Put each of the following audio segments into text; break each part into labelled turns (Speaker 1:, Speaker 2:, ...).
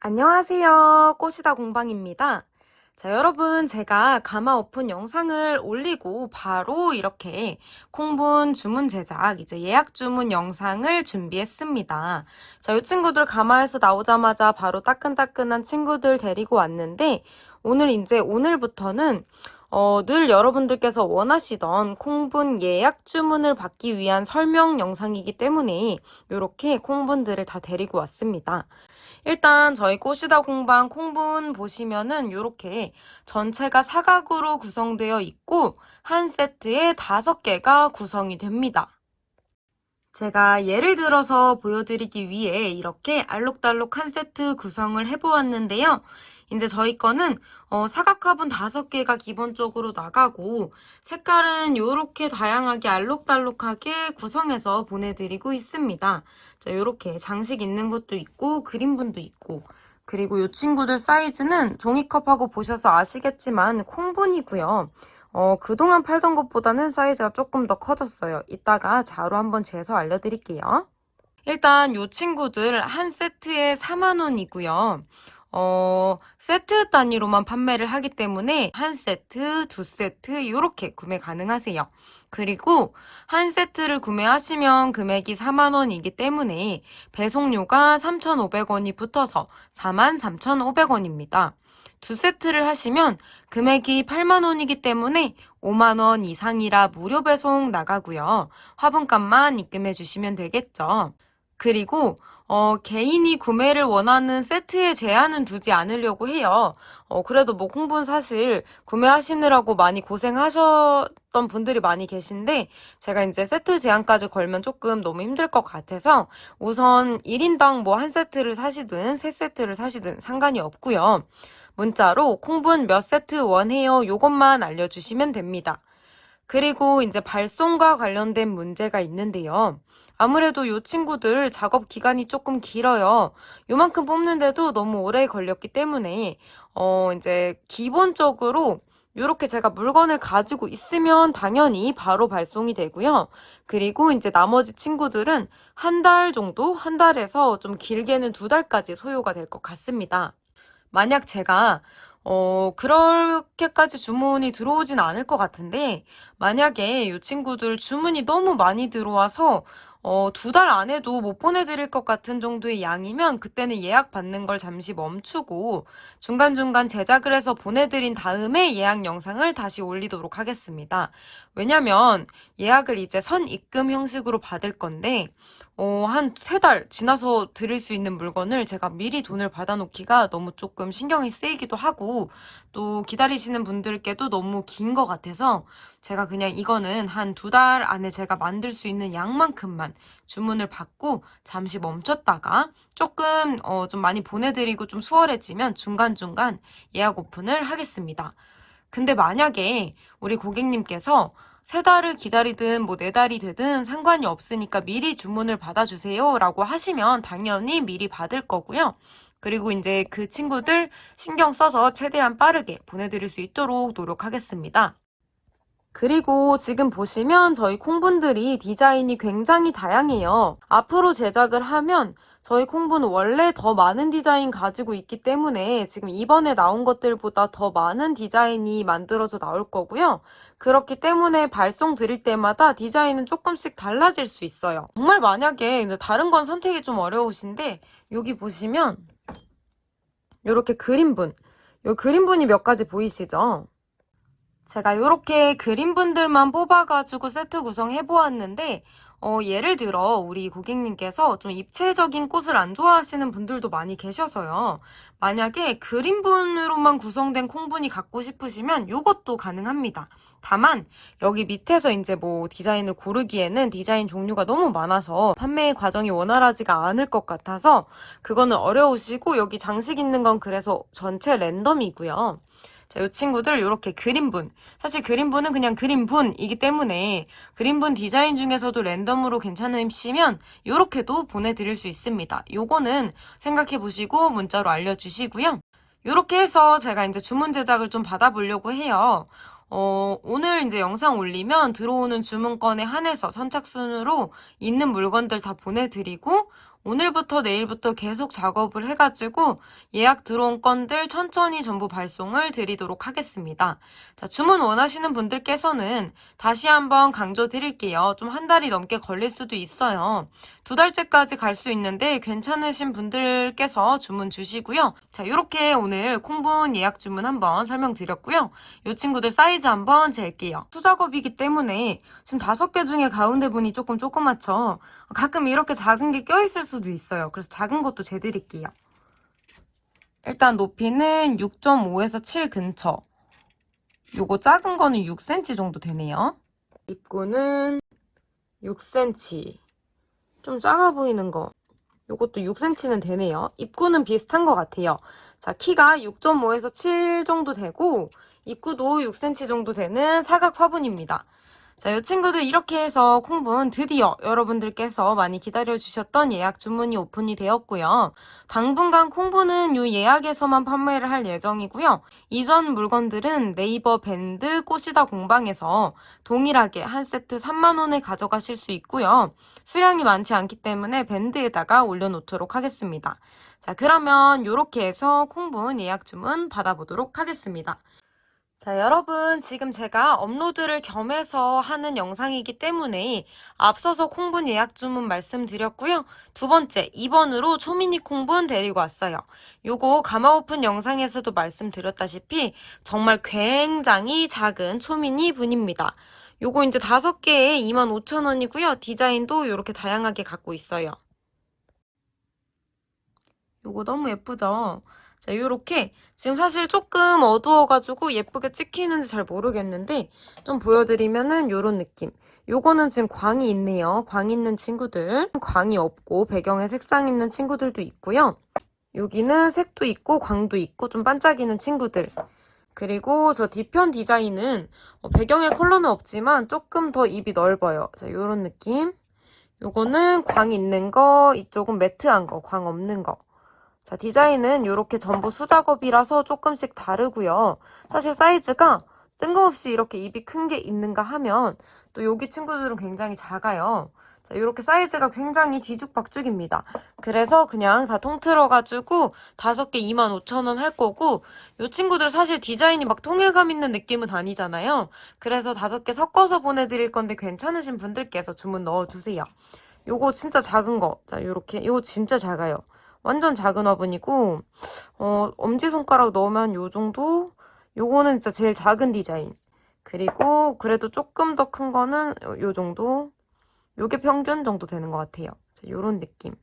Speaker 1: 안녕하세요. 꽃이다 공방입니다. 자, 여러분, 제가 가마 오픈 영상을 올리고 바로 이렇게 콩분 주문 제작, 이제 예약 주문 영상을 준비했습니다. 자, 이 친구들 가마에서 나오자마자 바로 따끈따끈한 친구들 데리고 왔는데, 오늘 이제 오늘부터는 어, 늘 여러분들께서 원하시던 콩분 예약 주문을 받기 위한 설명 영상이기 때문에 이렇게 콩분들을 다 데리고 왔습니다. 일단 저희 꽃이다 공방 콩분 보시면은 이렇게 전체가 사각으로 구성되어 있고 한 세트에 다섯 개가 구성이 됩니다. 제가 예를 들어서 보여드리기 위해 이렇게 알록달록 한 세트 구성을 해보았는데요. 이제 저희 거는 어, 사각 화분 다섯 개가 기본적으로 나가고 색깔은 이렇게 다양하게 알록달록하게 구성해서 보내드리고 있습니다. 자, 이렇게 장식 있는 것도 있고 그림분도 있고 그리고 이 친구들 사이즈는 종이컵하고 보셔서 아시겠지만 콩분이고요. 어, 그동안 팔던 것보다는 사이즈가 조금 더 커졌어요. 이따가 자로 한번 재서 알려드릴게요. 일단 이 친구들 한 세트에 4만원이고요. 어, 세트 단위로만 판매를 하기 때문에 한 세트, 두 세트 이렇게 구매 가능하세요. 그리고 한 세트를 구매하시면 금액이 4만원이기 때문에 배송료가 3,500원이 붙어서 43,500원입니다. 두 세트를 하시면 금액이 8만원이기 때문에 5만원 이상이라 무료 배송 나가고요. 화분값만 입금해 주시면 되겠죠. 그리고 어, 개인이 구매를 원하는 세트에 제한은 두지 않으려고 해요. 어, 그래도 뭐 콩분 사실 구매하시느라고 많이 고생하셨던 분들이 많이 계신데 제가 이제 세트 제한까지 걸면 조금 너무 힘들 것 같아서 우선 1인당 뭐 한 세트를 사시든 세 세트를 사시든 상관이 없고요. 문자로 콩분 몇 세트 원해요 요것만 알려주시면 됩니다. 그리고 이제 발송과 관련된 문제가 있는데요. 아무래도 이 친구들 작업 기간이 조금 길어요. 요만큼 뽑는데도 너무 오래 걸렸기 때문에 어 이제 기본적으로 이렇게 제가 물건을 가지고 있으면 당연히 바로 발송이 되고요. 그리고 이제 나머지 친구들은 한 달 정도, 한 달에서 좀 길게는 두 달까지 소요가 될 것 같습니다. 만약 제가 어, 그렇게까지 주문이 들어오진 않을 것 같은데, 만약에 이 친구들 주문이 너무 많이 들어와서, 어, 두 달 안에도 못 보내드릴 것 같은 정도의 양이면 그때는 예약 받는 걸 잠시 멈추고 중간중간 제작을 해서 보내드린 다음에 예약 영상을 다시 올리도록 하겠습니다. 왜냐면 예약을 이제 선 입금 형식으로 받을 건데, 어, 한 세 달 지나서 드릴 수 있는 물건을 제가 미리 돈을 받아놓기가 너무 조금 신경이 쓰이기도 하고, 또 기다리시는 분들께도 너무 긴 것 같아서 제가 그냥 이거는 한 두 달 안에 제가 만들 수 있는 양만큼만 주문을 받고 잠시 멈췄다가 조금 어, 좀 많이 보내드리고 좀 수월해지면 중간중간 예약 오픈을 하겠습니다. 근데 만약에 우리 고객님께서 세 달을 기다리든 뭐 네 달이 되든 상관이 없으니까 미리 주문을 받아주세요 라고 하시면 당연히 미리 받을 거고요. 그리고 이제 그 친구들 신경 써서 최대한 빠르게 보내드릴 수 있도록 노력하겠습니다. 그리고 지금 보시면 저희 콩분들이 디자인이 굉장히 다양해요. 앞으로 제작을 하면 저희 콩분은 원래 더 많은 디자인 가지고 있기 때문에 지금 이번에 나온 것들보다 더 많은 디자인이 만들어져 나올 거고요. 그렇기 때문에 발송 드릴 때마다 디자인은 조금씩 달라질 수 있어요. 정말 만약에 이제 다른 건 선택이 좀 어려우신데 여기 보시면 이렇게 그림분, 요 그림분이 몇 가지 보이시죠? 제가 이렇게 그림분들만 뽑아가지고 세트 구성해 보았는데 어, 예를 들어 우리 고객님께서 좀 입체적인 꽃을 안 좋아하시는 분들도 많이 계셔서요. 만약에 그림분으로만 구성된 콩분이 갖고 싶으시면 이것도 가능합니다. 다만 여기 밑에서 이제 뭐 디자인을 고르기에는 디자인 종류가 너무 많아서 판매 과정이 원활하지가 않을 것 같아서 그거는 어려우시고 여기 장식 있는 건 그래서 전체 랜덤이고요. 자, 이 친구들 이렇게 그림분. 사실 그림분은 그냥 그림분이기 때문에 그림분 디자인 중에서도 랜덤으로 괜찮으시면 이렇게도 보내드릴 수 있습니다. 요거는 생각해 보시고 문자로 알려주시고요. 이렇게 해서 제가 이제 주문 제작을 좀 받아보려고 해요. 어, 오늘 이제 영상 올리면 들어오는 주문건에 한해서 선착순으로 있는 물건들 다 보내드리고 오늘부터 내일부터 계속 작업을 해가지고 예약 들어온 건들 천천히 전부 발송을 드리도록 하겠습니다. 자, 주문 원하시는 분들께서는 다시 한번 강조 드릴게요. 좀 한 달이 넘게 걸릴 수도 있어요. 두 달째까지 갈 수 있는데 괜찮으신 분들께서 주문 주시고요. 자, 이렇게 오늘 콩분 예약 주문 한번 설명드렸고요. 이 친구들 사이즈 한번 잴게요. 수작업이기 때문에 지금 다섯 개 중에 가운데 분이 조금 조그맣죠? 가끔 이렇게 작은 게 껴있을 수도 있어요. 그래서 작은 것도 재드릴게요. 일단 높이는 6.5에서 7 근처. 요거 작은 거는 6cm 정도 되네요. 입구는 6cm. 좀 작아 보이는 거. 요것도 6cm는 되네요. 입구는 비슷한 것 같아요. 자, 키가 6.5에서 7 정도 되고, 입구도 6cm 정도 되는 사각 화분입니다. 자, 이 친구들 이렇게 해서 콩분 드디어 여러분들께서 많이 기다려주셨던 예약 주문이 오픈이 되었고요. 당분간 콩분은 이 예약에서만 판매를 할 예정이고요. 이전 물건들은 네이버 밴드 꽃이다 공방에서 동일하게 한 세트 3만원에 가져가실 수 있고요. 수량이 많지 않기 때문에 밴드에다가 올려놓도록 하겠습니다. 자, 그러면 이렇게 해서 콩분 예약 주문 받아보도록 하겠습니다. 자, 여러분, 지금 제가 업로드를 겸해서 하는 영상이기 때문에 앞서서 콩분 예약 주문 말씀드렸고요. 두 번째, 2번으로 초미니 콩분 데리고 왔어요. 요거 가마 오픈 영상에서도 말씀드렸다시피 정말 굉장히 작은 초미니 분입니다. 요거 이제 다섯 개에 25,000원이고요. 디자인도 이렇게 다양하게 갖고 있어요. 요거 너무 예쁘죠? 자, 요렇게 지금 사실 조금 어두워가지고 예쁘게 찍히는지 잘 모르겠는데 좀 보여드리면은 요런 느낌. 요거는 지금 광이 있네요. 광 있는 친구들. 광이 없고 배경에 색상 있는 친구들도 있고요. 여기는 색도 있고 광도 있고 좀 반짝이는 친구들. 그리고 저 뒤편 디자인은 어, 배경에 컬러는 없지만 조금 더 입이 넓어요. 자, 요런 느낌. 요거는 광 있는 거, 이쪽은 매트한 거, 광 없는 거. 자, 디자인은 이렇게 전부 수작업이라서 조금씩 다르고요. 사실 사이즈가 뜬금없이 이렇게 입이 큰 게 있는가 하면 또 여기 친구들은 굉장히 작아요. 자, 이렇게 사이즈가 굉장히 뒤죽박죽입니다. 그래서 그냥 다 통틀어가지고 다섯 개 25,000원 할 거고 이 친구들 사실 디자인이 막 통일감 있는 느낌은 아니잖아요. 그래서 다섯 개 섞어서 보내드릴 건데 괜찮으신 분들께서 주문 넣어주세요. 요거 진짜 작은 거. 자, 요렇게. 요거 진짜 작아요. 완전 작은 화분이고 어, 엄지손가락 넣으면 요 정도? 요거는 진짜 제일 작은 디자인. 그리고 그래도 조금 더 큰 거는 요 정도? 요게 평균 정도 되는 것 같아요. 자, 요런 느낌.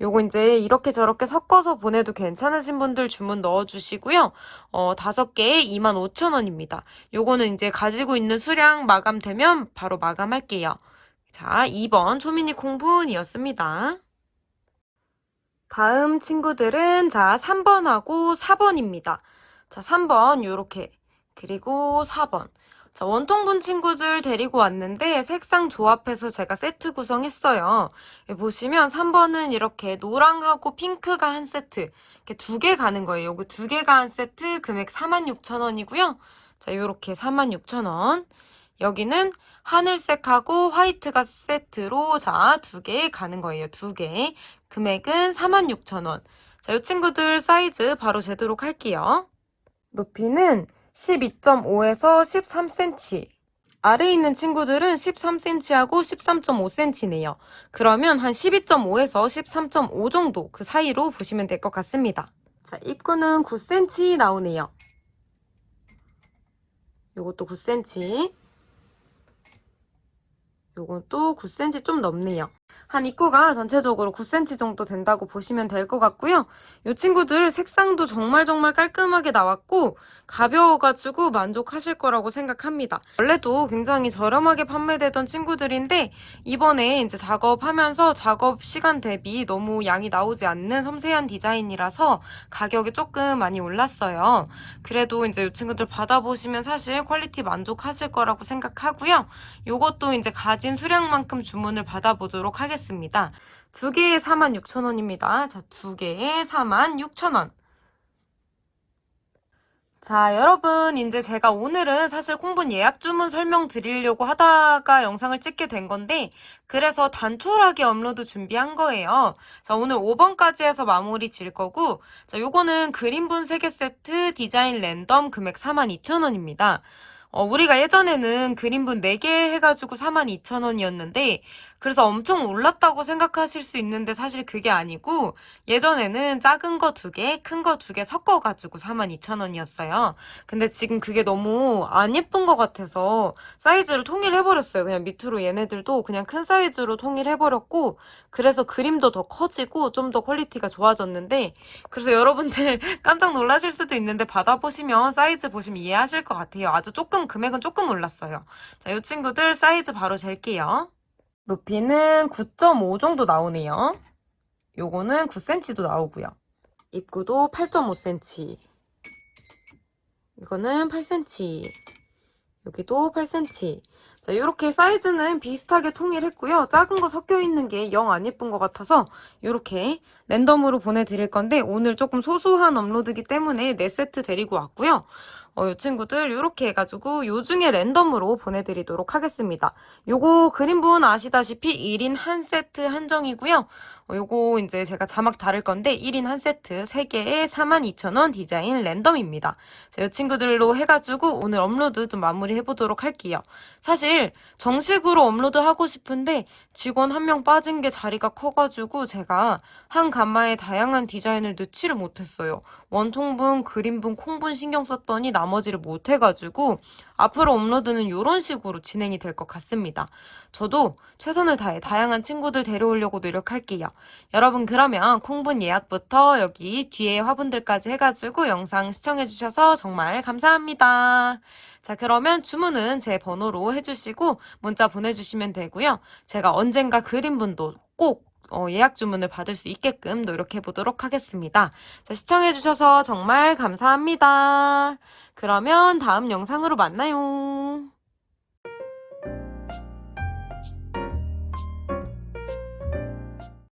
Speaker 1: 요거 이제 이렇게 저렇게 섞어서 보내도 괜찮으신 분들 주문 넣어주시고요. 어, 다섯 개에 25,000원입니다. 요거는 이제 가지고 있는 수량 마감되면 바로 마감할게요. 자, 2번 초미니 콩분이었습니다. 다음 친구들은 자 3번하고 4번입니다. 자 3번 요렇게 그리고 4번 자 원통분 친구들 데리고 왔는데 색상 조합해서 제가 세트 구성했어요. 여기 보시면 3번은 이렇게 노랑하고 핑크가 한 세트 이렇게 두 개 가는 거예요. 요거 두 개가 한 세트 금액 46,000원이고요. 자 요렇게 46,000원 여기는 하늘색하고 화이트가 세트로 자 두 개 가는 거예요. 두 개. 금액은 46,000원. 자, 이 친구들 사이즈 바로 재도록 할게요. 높이는 12.5에서 13cm. 아래에 있는 친구들은 13cm하고 13.5cm네요. 그러면 한 12.5에서 13.5 정도 그 사이로 보시면 될 것 같습니다. 자, 입구는 9cm 나오네요. 요것도 9cm. 요건 또 9cm 좀 넘네요. 한 입구가 전체적으로 9cm 정도 된다고 보시면 될 것 같고요. 이 친구들 색상도 정말 정말 깔끔하게 나왔고 가벼워가지고 만족하실 거라고 생각합니다. 원래도 굉장히 저렴하게 판매되던 친구들인데 이번에 이제 작업하면서 작업 시간 대비 너무 양이 나오지 않는 섬세한 디자인이라서 가격이 조금 많이 올랐어요. 그래도 이제 이 친구들 받아보시면 사실 퀄리티 만족하실 거라고 생각하고요. 이것도 이제 가진 수량만큼 주문을 받아보도록 하겠습니다. 두 개에 46,000원입니다. 자, 두 개에 46,000원. 자, 여러분, 이제 제가 오늘은 사실 콩분 예약 주문 설명 드리려고 하다가 영상을 찍게 된 건데, 그래서 단촐하게 업로드 준비한 거예요. 자, 오늘 5번까지 해서 마무리 질 거고, 자, 요거는 그린분 3개 세트 디자인 랜덤 금액 42,000원입니다. 어, 우리가 예전에는 그린분 4개 해가지고 42,000원이었는데, 그래서 엄청 올랐다고 생각하실 수 있는데 사실 그게 아니고, 예전에는 작은 거 두 개, 큰 거 두 개 섞어가지고 42,000원이었어요. 근데 지금 그게 너무 안 예쁜 것 같아서 사이즈를 통일해버렸어요. 그냥 밑으로 얘네들도 그냥 큰 사이즈로 통일해버렸고, 그래서 그림도 더 커지고 좀 더 퀄리티가 좋아졌는데, 그래서 여러분들 깜짝 놀라실 수도 있는데 받아보시면 사이즈 보시면 이해하실 것 같아요. 아주 조금, 금액은 조금 올랐어요. 자, 이 친구들 사이즈 바로 잴게요. 높이는 9.5 정도 나오네요. 요거는 9cm도 나오고요. 입구도 8.5cm. 이거는 8cm. 여기도 8cm. 자, 이렇게 사이즈는 비슷하게 통일했고요. 작은 거 섞여 있는 게 영 안 예쁜 것 같아서 이렇게 랜덤으로 보내드릴 건데 오늘 조금 소소한 업로드기 때문에 4세트 데리고 왔고요. 어, 이 친구들 이렇게 해가지고 요 중에 랜덤으로 보내드리도록 하겠습니다. 요거 그림분 아시다시피 1인 한 세트 한정이고요. 어, 요거 이제 제가 자막 다를 건데 1인 한 세트 3개에 42,000원 디자인 랜덤입니다. 자, 이 친구들로 해가지고 오늘 업로드 좀 마무리 해보도록 할게요. 사실 정식으로 업로드 하고 싶은데 직원 한 명 빠진 게 자리가 커가지고 제가 한 가마에 다양한 디자인을 넣지를 못했어요. 원통분, 그림분, 콩분 신경 썼더니 나머지를 못해가지고 앞으로 업로드는 이런 식으로 진행이 될 것 같습니다. 저도 최선을 다해 다양한 친구들 데려오려고 노력할게요. 여러분 그러면 콩분 예약부터 여기 뒤에 화분들까지 해가지고 영상 시청해주셔서 정말 감사합니다. 자 그러면 주문은 제 번호로 해주시고 문자 보내주시면 되고요. 제가 언젠가 그림분도 꼭 어, 예약 주문을 받을 수 있게끔 노력해 보도록 하겠습니다. 자, 시청해 주셔서 정말 감사합니다. 그러면 다음 영상으로 만나요.